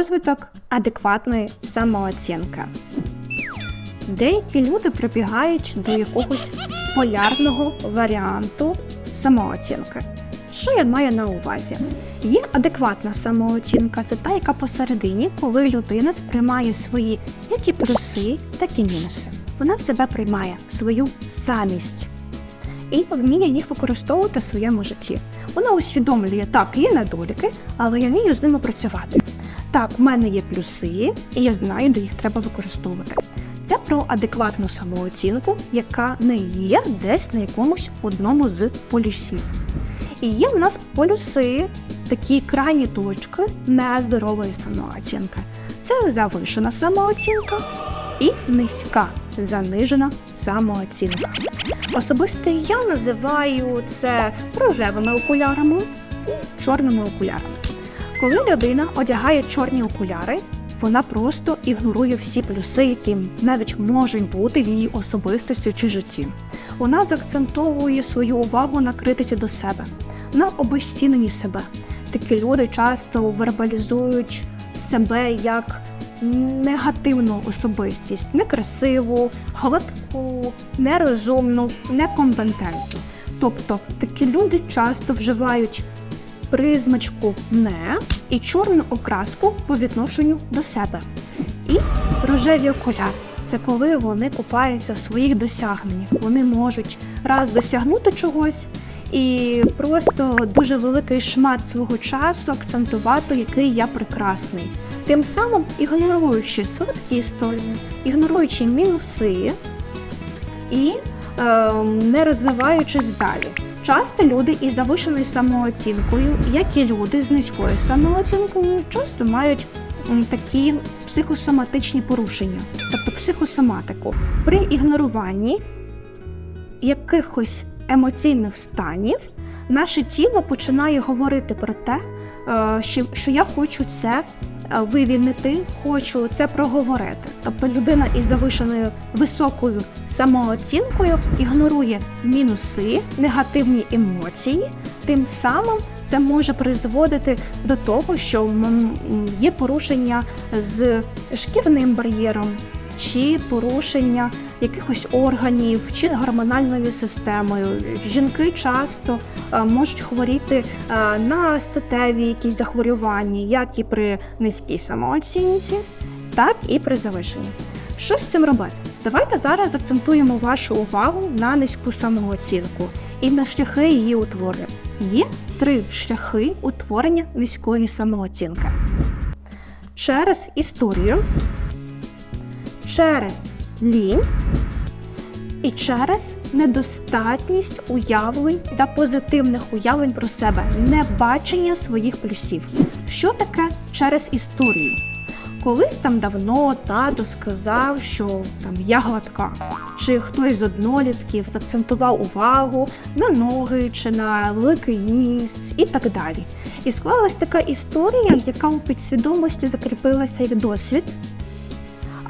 Розвиток адекватної самооцінки. Деякі люди прибігають до якогось полярного варіанту самооцінки. Що я маю на увазі? Є адекватна самооцінка, це та, яка посередині, коли людина сприймає свої як і плюси, так і мінуси. Вона себе приймає свою самість і вміє їх використовувати в своєму житті. Вона усвідомлює, так, є недоліки, але я вмію з ними працювати. Так, в мене є плюси, і я знаю, де їх треба використовувати. Це про адекватну самооцінку, яка не є десь на якомусь одному з полюсів. І є в нас полюси, такі крайні точки нездорової самооцінки. Це завишена самооцінка і низька занижена самооцінка. Особисто я називаю це рожевими окулярами і чорними окулярами. Коли людина одягає чорні окуляри, вона просто ігнорує всі плюси, які навіть можуть бути в її особистості чи житті. Вона заакцентовує свою увагу на критиці до себе, на обезціненні себе. Такі люди часто вербалізують себе як негативну особистість, некрасиву, гладку, нерозумну, некомпетентну. Тобто такі люди часто вживають призмачку не і чорну окраску по відношенню до себе. І рожеві окуляри. Це коли вони купаються в своїх досягненнях. Вони можуть раз досягнути чогось і просто дуже великий шмат свого часу акцентувати, який я прекрасний. Тим самим ігноруючи слабкі сторони, ігноруючи мінуси і е, не розвиваючись далі. Часто люди із завишеною самооцінкою, як і люди з низькою самооцінкою, часто мають такі психосоматичні порушення, тобто психосоматику. При ігноруванні якихось емоційних станів наше тіло починає говорити про те, е, що, я хочу це вивільнити, хочу це проговорити. Тобто людина із завишеною високою самооцінкою ігнорує мінуси, негативні емоції. Тим самим це може призводити до того, що є порушення з шкірним бар'єром, чи порушення якихось органів, чи з гормональною системою. Жінки часто е, можуть хворіти е, на статеві якісь захворювання, як і при низькій самооцінці, так і при завишенні. Що з цим робити? Давайте зараз акцентуємо вашу увагу на низьку самооцінку і на шляхи її утворення. Є три шляхи утворення низької самооцінки. Через історію, через лінь і через недостатність уявлень та позитивних уявлень про себе, небачення своїх плюсів. Що таке через історію? Колись там давно тато сказав, що там я гладка, чи хтось з однолітків закцентував увагу на ноги чи на великий ніс і так далі. І склалась така історія, яка у підсвідомості закріпилася як досвід.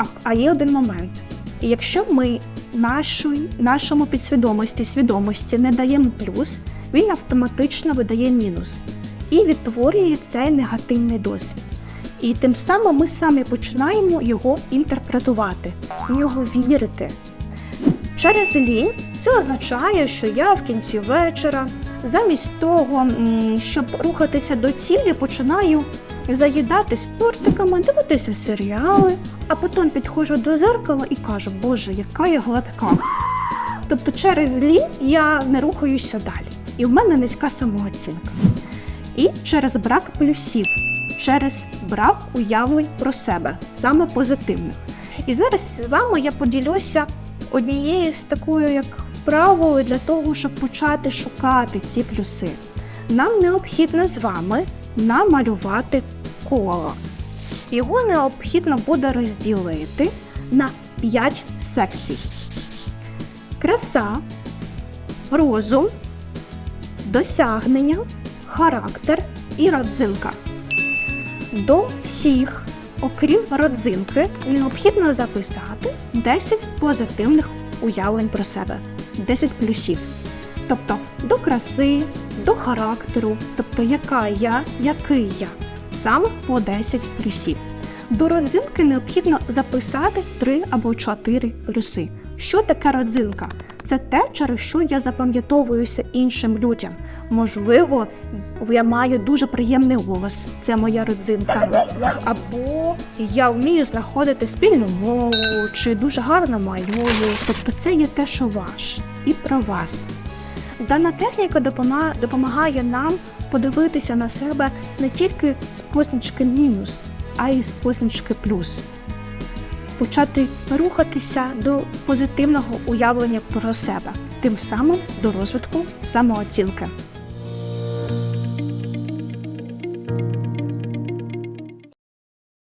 А, а є один момент. Якщо ми нашої, нашому підсвідомості, свідомості не даємо плюс, він автоматично видає мінус і відтворює цей негативний досвід. І тим самим ми самі починаємо його інтерпретувати, в нього вірити. Через лінь це означає, що я в кінці вечора, замість того, щоб рухатися до цілі, починаю заїдатись тортиками, дивитися серіали, а потім підходжу до зеркала і кажу, Боже, яка я гладка. Тобто через лінь я не рухаюся далі. І в мене низька самооцінка. І через брак плюсів, через брак уявлень про себе, саме позитивних. І зараз з вами я поділюся однією з такою як вправою для того, щоб почати шукати ці плюси. Нам необхідно з вами намалювати коло. Його необхідно буде розділити на 5 секцій: краса, розум, досягнення, характер і родзинка. До всіх, окрім родзинки, необхідно записати 10 позитивних уявлень про себе, 10 плюсів. Тобто до краси, до характеру, тобто яка я, який я, саме по 10 плюсів. До родзинки необхідно записати 3 або 4 плюси. Що таке родзинка? Це те, через що я запам'ятовуюся іншим людям. Можливо, я маю дуже приємний голос, це моя родзинка. Або я вмію знаходити спільну мову, чи дуже гарно малюю. Тобто це є те, що ваш і про вас. Дана техніка допомагає нам подивитися на себе не тільки з позначки мінус, а й з позначки плюс. Почати рухатися до позитивного уявлення про себе, тим самим до розвитку самооцінки.